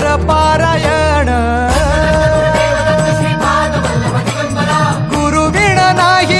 ஈஸ்வர பாராயண. குருவிணனாகி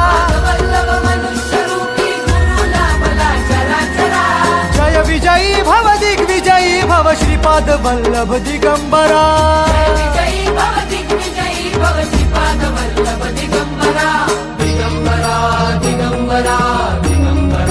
भव श्रीपाद वल्लभ